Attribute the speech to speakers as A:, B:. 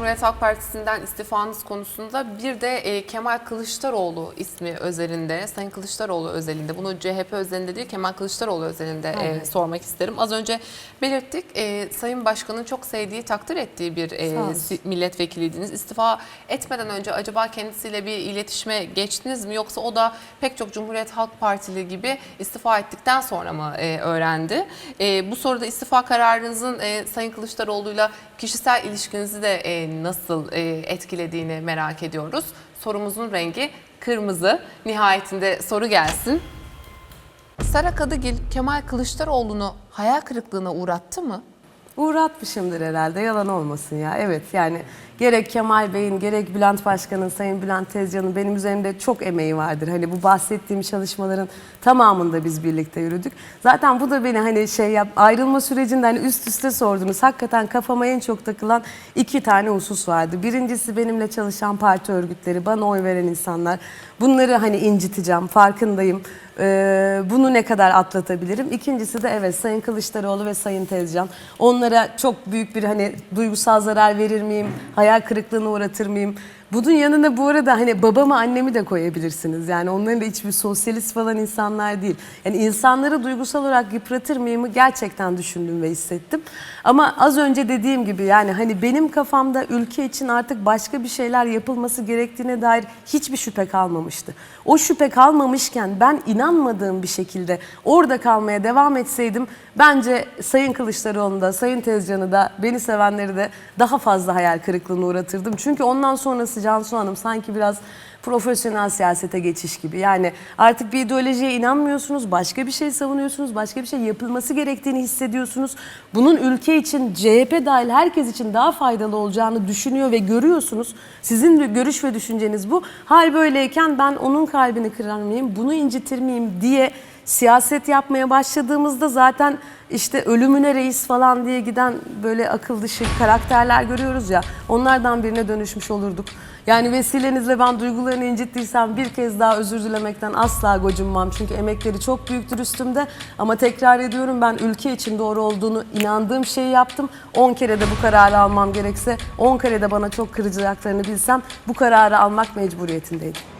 A: Cumhuriyet Halk Partisi'nden istifanız konusunda bir de e, Kemal Kılıçdaroğlu ismi özelinde, Sayın Kılıçdaroğlu özelinde, bunu CHP özelinde değil Kemal Kılıçdaroğlu özelinde e,
B: Evet.
A: sormak isterim. Az önce belirttik, e, Sayın Başkan'ın çok sevdiği, takdir ettiği bir e, milletvekiliydiniz. İstifa etmeden önce acaba kendisiyle bir iletişime geçtiniz mi yoksa o da pek çok Cumhuriyet Halk Partili gibi istifa ettikten sonra mı e, öğrendi? E, bu soruda istifa kararınızın e, Sayın Kılıçdaroğlu'yla kişisel ilişkinizi de e, nasıl e, etkilediğini merak ediyoruz. Sorumuzun rengi kırmızı. Nihayetinde soru gelsin. Sara Kadıgil Kemal Kılıçdaroğlu'nu hayal kırıklığına uğrattı mı?
B: Uğratmışımdır herhalde yalan olmasın ya. Evet yani gerek Kemal Bey'in gerek Bülent Başkan'ın, Sayın Bülent Tezcan'ın benim üzerimde çok emeği vardır. Hani bu bahsettiğim çalışmaların tamamında biz birlikte yürüdük. Zaten bu da beni hani şey yap ayrılma sürecinde hani üst üste sordunuz. Hakikaten kafama en çok takılan iki tane husus vardı. Birincisi benimle çalışan parti örgütleri, bana oy veren insanlar. Bunları hani inciteceğim, farkındayım. Ee, bunu ne kadar atlatabilirim? İkincisi de evet Sayın Kılıçdaroğlu ve Sayın Tezcan. Onlara çok büyük bir hani duygusal zarar verir miyim? Hayal kırıklığına uğratır mıyım? Bunun yanına bu arada hani babamı annemi de koyabilirsiniz. Yani onların da hiçbir sosyalist falan insanlar değil. Yani insanları duygusal olarak yıpratır mıyım gerçekten düşündüm ve hissettim. Ama az önce dediğim gibi yani hani benim kafamda ülke için artık başka bir şeyler yapılması gerektiğine dair hiçbir şüphe kalmamıştı. O şüphe kalmamışken ben inanmadığım bir şekilde orada kalmaya devam etseydim bence Sayın Kılıçdaroğlu'nu da Sayın Tezcan'ı da beni sevenleri de daha fazla hayal kırıklığına uğratırdım. Çünkü ondan sonrası Cansu Hanım sanki biraz profesyonel siyasete geçiş gibi. Yani artık bir ideolojiye inanmıyorsunuz, başka bir şey savunuyorsunuz, başka bir şey yapılması gerektiğini hissediyorsunuz. Bunun ülke için, CHP dahil herkes için daha faydalı olacağını düşünüyor ve görüyorsunuz. Sizin görüş ve düşünceniz bu. Hal böyleyken ben onun kalbini kırar mıyım, bunu incitir miyim diye siyaset yapmaya başladığımızda zaten işte ölümüne reis falan diye giden böyle akıl dışı karakterler görüyoruz ya onlardan birine dönüşmüş olurduk. Yani vesilenizle ben duygularını incittiysem bir kez daha özür dilemekten asla gocunmam. Çünkü emekleri çok büyüktür üstümde. Ama tekrar ediyorum ben ülke için doğru olduğunu inandığım şeyi yaptım. 10 kere de bu kararı almam gerekse 10 kere de bana çok kıracaklarını bilsem bu kararı almak mecburiyetindeydim.